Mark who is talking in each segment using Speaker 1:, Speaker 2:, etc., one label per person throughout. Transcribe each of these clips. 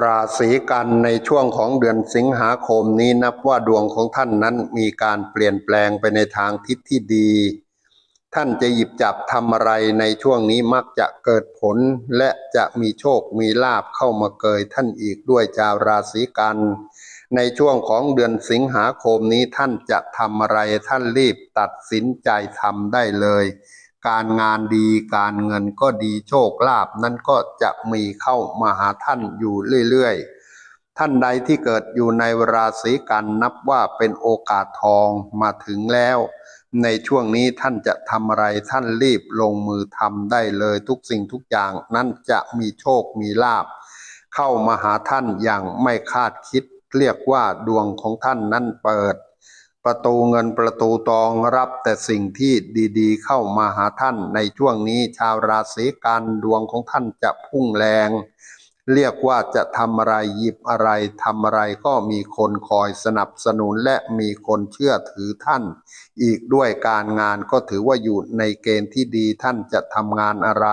Speaker 1: ราศีกันในช่วงของเดือนสิงหาคมนี้นับว่าดวงของท่านนั้นมีการเปลี่ยนแปลงไปในทางทิศที่ดี ท่านจะหยิบจับทำอะไรในช่วงนี้มักจะเกิดผล และจะมีโชคมีลาบเข้ามาเกยท่านอีกด้วยชาวราศีกัน ในช่วงของเดือนสิงหาคมนี้ท่านจะทำอะไรท่านรีบตัดสินใจทำได้เลย การงานดีการเงินก็ดีโชคลาภนั้นก็จะมีเข้ามาหาท่านอยู่เรื่อยๆ ท่านใดที่เกิดอยู่ในราศีกันนับว่าเป็นโอกาสทองมาถึงแล้ว ในช่วงนี้ท่านจะทำอะไรท่านรีบลงมือทำได้เลยทุกสิ่งทุกอย่างนั้นจะมีโชคมีลาภเข้ามาหาท่านอย่างไม่คาดคิด เรียกว่าดวงของท่านนั้นเปิด ประตูเงินประตูตองรับแต่สิ่งที่ดีๆ เข้ามาหาท่านในช่วงนี้ชาวราศีกันดวงของท่านจะพุ่งแรง เรียกว่าจะทำอะไรหยิบอะไรทำอะไรก็มีคนคอยสนับสนุนและมีคนเชื่อถือท่าน อีกด้วยการงานก็ถือว่าอยู่ในเกณฑ์ที่ดีท่านจะทำงานอะไร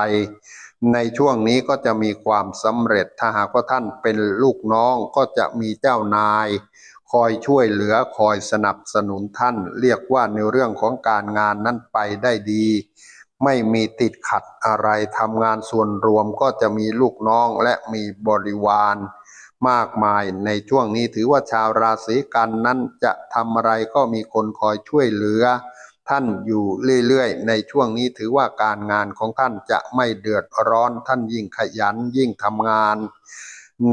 Speaker 1: ในช่วงนี้ก็จะมีความสำเร็จถ้าหากว่าท่านเป็นลูกน้องก็จะมีเจ้านาย คอยช่วยเหลือคอยสนับสนุนท่าน เรียกว่าในเรื่องของการงานนั้นไปได้ดี ไม่มีติดขัดอะไรทำงานส่วนรวมก็จะมีลูกน้องและมีบริวาร มากมายในช่วงนี้ถือว่าชาวราศีกันนั้นจะทำอะไรก็มีคนคอยช่วยเหลือ ท่านอยู่เรื่อยๆ ในช่วงนี้ถือว่าการงานของท่านจะไม่เดือดร้อนท่านยิ่งขยันยิ่งทำงาน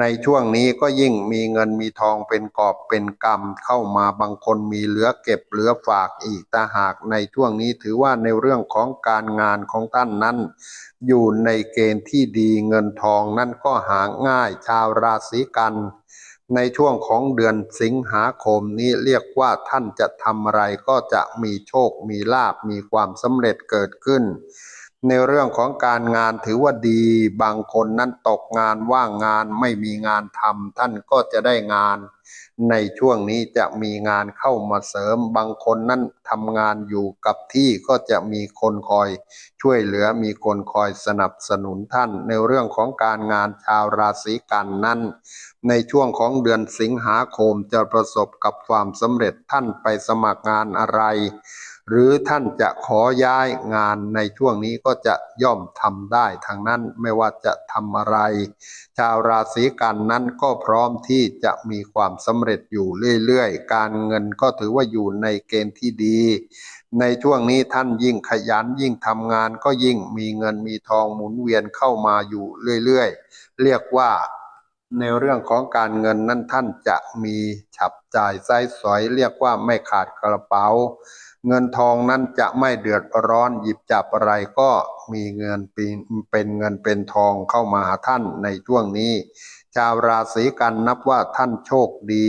Speaker 1: ในช่วงนี้ก็ยิ่งมีเงินมีทองเป็นกอบเป็นกำเข้ามาบางคนมีเหลือเก็บเหลือฝากอีกตาหากในช่วงนี้ถือว่าในเรื่องของการงานของท่านนั้น อยู่ในเกณฑ์ที่ดีเงินทองนั่นก็หาง่ายชาวราศีกันในช่วงของเดือนสิงหาคมนี้เรียกว่าท่านจะทำอะไรก็จะมีโชคมีลาบมีความสำเร็จเกิดขึ้น ในเรื่องของการงานถือว่าดี บางคนนั้นตกงานว่างงานไม่มีงานทำท่านก็จะได้งาน ในช่วงนี้จะมีงานเข้ามาเสริม บางคนนั้นทำงานอยู่กับที่ก็จะมีคนคอย ช่วยเหลือมีคนคอยสนับสนุนท่าน ในเรื่องของการงานชาวราศีกันนั้น ในช่วงของเดือนสิงหาคมจะประสบกับความสำเร็จท่านไปสมัครงานอะไร หรือท่านจะขอย้ายงานในช่วงนี้ก็จะย่อมทำได้ทางนั้นไม่ว่าจะทำอะไร ชาวราศีกันนั้นก็พร้อมที่จะมีความสำเร็จอยู่เรื่อยๆ การเงินก็ถือว่าอยู่ในเกณฑ์ที่ดี ในช่วงนี้ท่านยิ่งขยันยิ่งทำงานก็ยิ่งมีเงินมีทองหมุนเวียนเข้ามาอยู่เรื่อยๆ เรียกว่า ในเรื่องของการเงินนั้นท่านจะมีฉับจ่ายไส้สอยเรียกว่าไม่ขาดกระเป๋า เงินทองนั้นจะไม่เดือดร้อนหยิบจับอะไรก็มีเงินเป็นเงินเป็นทองเข้ามาหาท่านในช่วงนี้ ชาวราศีกันนับว่าท่านโชคดี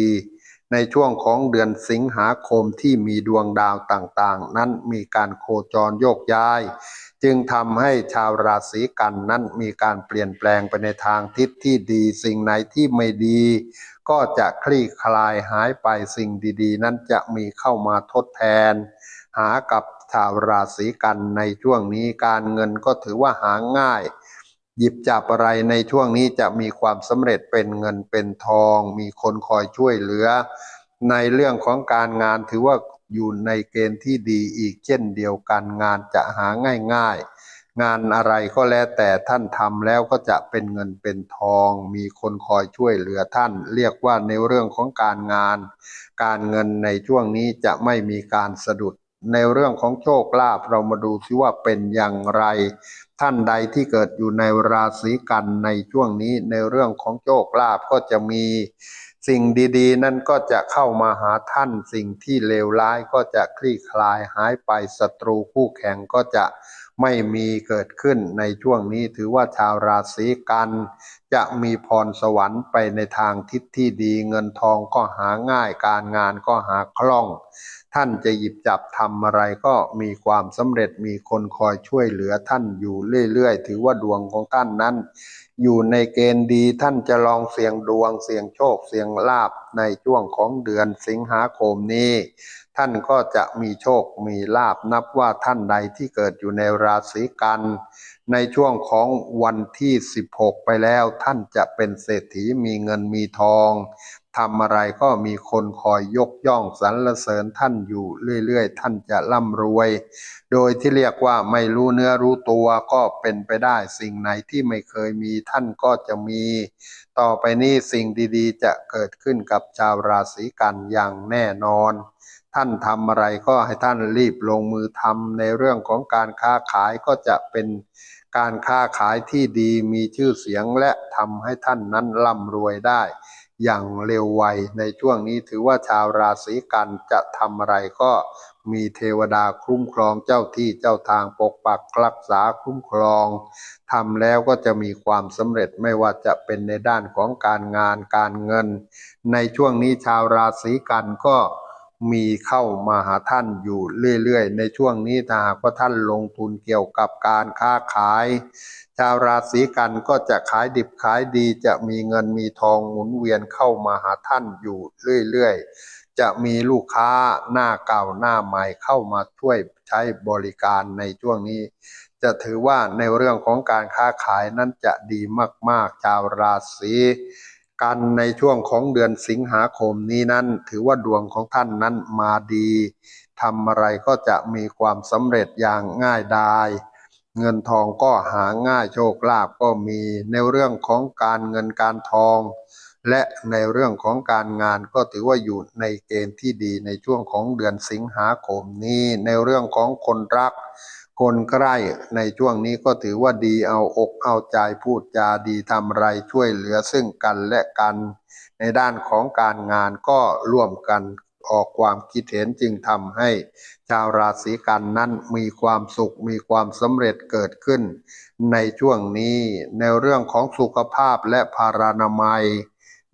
Speaker 1: ในช่วงของเดือนสิงหาคมที่มีดวงดาวต่างๆ นั้นมีการโคจรโยกย้าย จึงทำให้ชาวราศีกันนั้นมีการเปลี่ยนแปลงไปในทางทิศที่ดี สิ่งไหนที่ไม่ดี ก็จะคลี่คลายหายไปสิ่งดีๆ นั้นจะมีเข้ามาทดแทน หากับชาวราศีกันในช่วงนี้การเงินก็ถือว่าหาง่าย หยิบจับอะไรในช่วงนี้จะมีความสำเร็จเป็นเงินเป็นทอง มีคนคอยช่วยเหลือ ในเรื่องของการงานถือว่าอยู่ในเกณฑ์ที่ดีอีกเช่นเดียวกันงานจะหาง่ายๆ งานอะไรก็แล้วแต่ท่านทำแล้วก็จะเป็นเงินเป็นทอง มีคนคอยช่วยเหลือท่าน เรียกว่าในเรื่องของการงาน การเงินในช่วงนี้จะไม่มีการสะดุดในเรื่องของโชคลาภเรามาดูซิว่าเป็นอย่างไร ท่านใดที่เกิดอยู่ในราศีกันในช่วงนี้ในเรื่องของโชคลาภก็จะมีสิ่งดีๆ นั่นก็จะเข้ามาหาท่านสิ่งที่เลวร้ายก็จะคลี่คลายหายไปศัตรูคู่แข่งก็จะไม่มีเกิดขึ้นในช่วงนี้ถือว่าชาวราศีกันจะมีพรสวรรค์ไปในทางทิศที่ดีเงินทองก็หาง่ายการงานก็หาคล่อง ท่านจะหยิบจับทำอะไรก็มีความสำเร็จมีคนคอยช่วยเหลือท่านอยู่เรื่อยๆ ถือว่าดวงของท่านนั้น อยู่ในเกณฑ์ดีท่านจะลองเสี่ยงดวงเสี่ยงโชคเสี่ยงลาบในช่วงของเดือนสิงหาคมนี้ ท่านก็จะมีโชคมีลาบนับว่าท่านใดที่เกิดอยู่ในราศีกันในช่วงของวันที่ 16 ไปแล้วท่านจะเป็นเศรษฐีมีเงินมีทอง ทำอะไรก็มีคนคอยยกย่องสรรเสริญท่านอยู่เรื่อยๆ ท่านจะร่ำรวย โดยที่เรียกว่าไม่รู้เนื้อรู้ตัวก็เป็นไปได้สิ่งไหนที่ไม่เคยมีท่านก็จะมี ต่อไปนี้สิ่งดีๆ จะเกิดขึ้นกับชาวราศีกันอย่างแน่นอน ท่านทำอะไรก็ให้ท่านรีบลงมือทำในเรื่องของการค้าขายก็จะเป็นการค้าขายที่ดีมีชื่อเสียงและทำให้ท่านนั้นร่ำรวยได้ อย่างเร็วไวในช่วงนี้ถือว่าชาวราศีกันจะทำอะไรก็มีเทวดาคุ้มครองเจ้าที่เจ้าทางปกปักรักษาคุ้มครองทำแล้วก็จะมีความสำเร็จไม่ว่าจะเป็นในด้านของการงานการเงิน ในช่วงนี้ชาวราศีกันก็ มีเข้ามาหาท่านอยู่เรื่อยๆ ในช่วงนี้ถ้าหากว่าท่านลงทุนเกี่ยวกับการค้าขาย ชาวราศีกันก็จะขายดิบขายดีจะมีเงินมีทองหมุนเวียนเข้ามาหาท่านอยู่เรื่อยๆ จะมีลูกค้าหน้าเก่าหน้าใหม่เข้ามาช่วยใช้บริการในช่วงนี้ จะถือว่าในเรื่องของการค้าขายนั้นจะดีมากๆ ชาวราศี กันในช่วงของเดือนสิงหาคมนี้นั้น ถือว่าดวงของท่านนั้นมาดีทำอะไรก็จะมีความสำเร็จอย่างง่ายดาย เงินทองก็หาง่ายโชคลาภก็มีในเรื่องของการเงินการทอง และในเรื่องของการงานก็ถือว่าอยู่ในเกณฑ์ที่ดีในช่วงของเดือนสิงหาคมนี้ ในเรื่องของคนรัก คนใกล้ในช่วงนี้ก็ถือว่าดีเอาอกเอาใจพูดจาดีทำไรช่วยเหลือซึ่งกันและกัน ในด้านของการงานก็ร่วมกันออกความคิดเห็นจึงทำให้ชาวราศีกันนั้นมีความสุขมีความสำเร็จเกิดขึ้น ในช่วงนี้ในเรื่องของสุขภาพและพารานามัย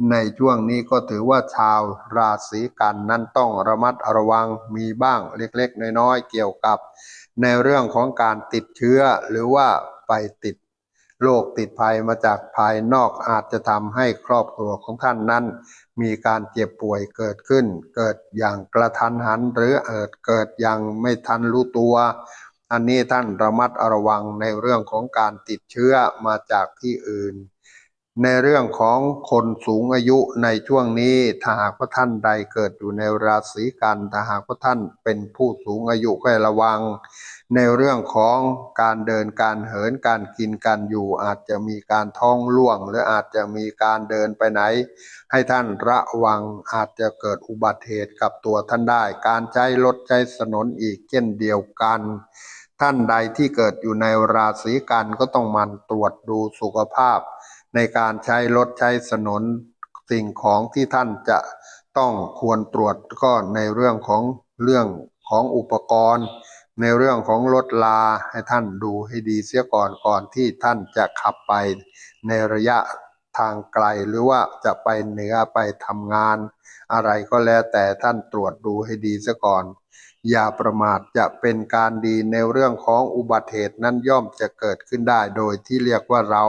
Speaker 1: ในช่วงนี้ก็ถือว่าชาวราศีกันนั้นต้องระมัดระวังมีบ้างเล็กๆ น้อยๆ เกี่ยวกับ ในเรื่องของการติดเชื้อหรือว่าไปติดโรคติดภัยมาจากภายนอกอาจจะทำให้ครอบครัวของท่านนั้น มีการเจ็บป่วยเกิดขึ้น เกิดอย่างกระทันหัน หรือเอิดเกิดอย่างไม่ทันรู้ตัว อันนี้ท่านระมัดระวังในเรื่องของการติดเชื้อมาจากที่อื่น ในเรื่องของคนสูงอายุในช่วงนี้ถ้าหากว่าท่านใดเกิดอยู่ในราศีกันถ้าหากว่าท่านเป็นผู้สูงอายุก็ให้ระวัง ในเรื่องของการเดินการเหินการกินการอยู่ อาจจะมีการท้องร่วง หรืออาจจะมีการเดินไปไหน ให้ท่านระวังอาจจะเกิดอุบัติเหตุกับตัวท่านได้ การใช้รถใช้ถนนอีกเช่นเดียวกันท่านใดที่เกิดอยู่ในราศีกันก็ต้องมันตรวจดูสุขภาพ ในการใช้รถใช้ถนนสิ่งของที่ท่านจะต้องควรตรวจก็ในเรื่องของเรื่องของอุปกรณ์ ในเรื่องของรถลาให้ท่านดูให้ดีเสียก่อนก่อนที่ท่านจะขับไปในระยะทางไกลหรือว่าจะไปเหนือไปทำงาน อะไรก็แล้วแต่ท่านตรวจดูให้ดีเสียก่อน อย่าประมาทจะเป็นการดีในเรื่องของอุบัติเหตุนั้นย่อมจะเกิดขึ้นได้โดยที่เรียกว่าเรา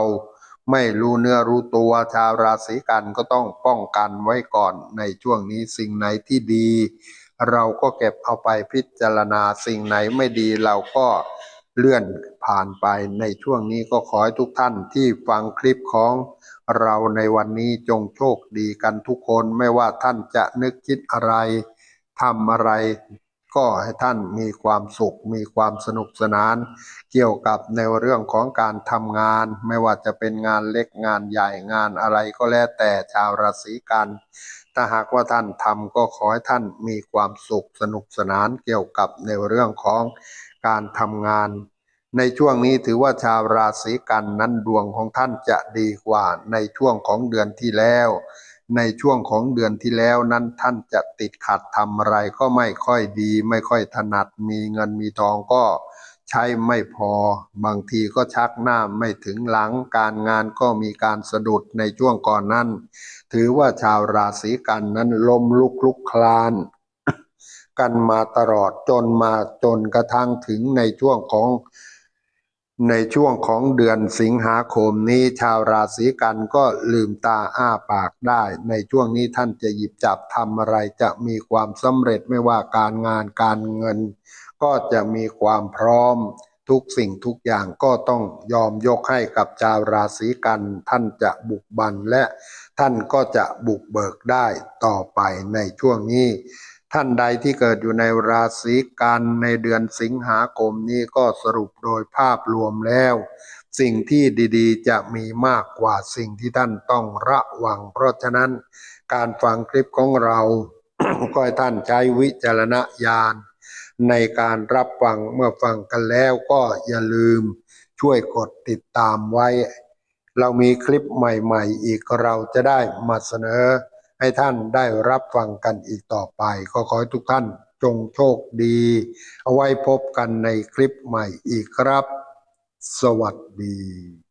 Speaker 1: ไม่รู้เนื้อรู้ตัวชาวราศีกันก็ต้องป้องกันไว้ก่อนในช่วงนี้สิ่งไหนที่ดี เราก็เก็บเอาไปพิจารณาสิ่งไหนไม่ดีเราก็เลื่อนผ่านไปในช่วงนี้ก็ขอให้ทุกท่านที่ฟังคลิปของเราในวันนี้จงโชคดีกันทุกคนไม่ว่าท่านจะนึกคิดอะไรทำอะไร ก็ให้ท่านมีความสุข มีความสนุกสนาน เกี่ยวกับในเรื่องของการทำงาน ไม่ว่าจะเป็นงานเล็กงานใหญ่งานอะไรก็แล้วแต่ชาวราศีกัน ถ้าหากว่าท่านทำก็ขอให้ท่านมีความสุขสนุกสนานเกี่ยวกับในเรื่องของการทำงาน ในช่วงนี้ถือว่าชาวราศีกันนั้นดวงของท่านจะดีกว่าในช่วงของเดือนที่แล้ว ในช่วงของเดือนที่แล้วนั้นท่านจะติดขัดทำอะไรก็ไม่ค่อยดี ไม่ค่อยถนัดมีเงินมีทองก็ใช้ไม่พอ บางทีก็ชักหน้าไม่ถึงหลังการงานก็มีการสะดุดในช่วงก่อนนั้น ถือว่าชาวราศีกันนั้นล้มลุกลุกคลาน กันมาตลอดจนมาจนกระทั่งถึงในช่วงของ ในช่วงของเดือนสิงหาคมนี้ชาวราศีกันก็ลืมตาอ้าปากได้ ในช่วงนี้ท่านจะหยิบจับทำอะไรจะมีความสำเร็จไม่ว่าการงานการเงิน ก็จะมีความพร้อม ทุกสิ่งทุกอย่างก็ต้องยอมยกให้กับชาวราศีกัน ท่านจะบุกบันและท่านก็จะบุกเบิกได้ต่อไปในช่วงนี้ ท่านใดที่เกิดอยู่ในราศีกันในเดือนสิงหาคมนี้ก็สรุปโดยภาพรวมแล้ว สิ่งที่ดีๆ จะมีมากกว่าสิ่งที่ท่านต้องระวัง เพราะฉะนั้นการฟังคลิปของเราก็ให้ท่านใช้วิจารณญาณในการรับฟังเมื่อฟังกันแล้วก็อย่าลืมช่วยกดติดตามไว้ เรามีคลิปใหม่ๆ อีกเราจะได้มาเสนอ ให้ท่านได้รับฟังกันอีกต่อไป ก็ขอให้ทุกท่านจงโชคดี เอาไว้พบกันในคลิปใหม่อีกครับ สวัสดี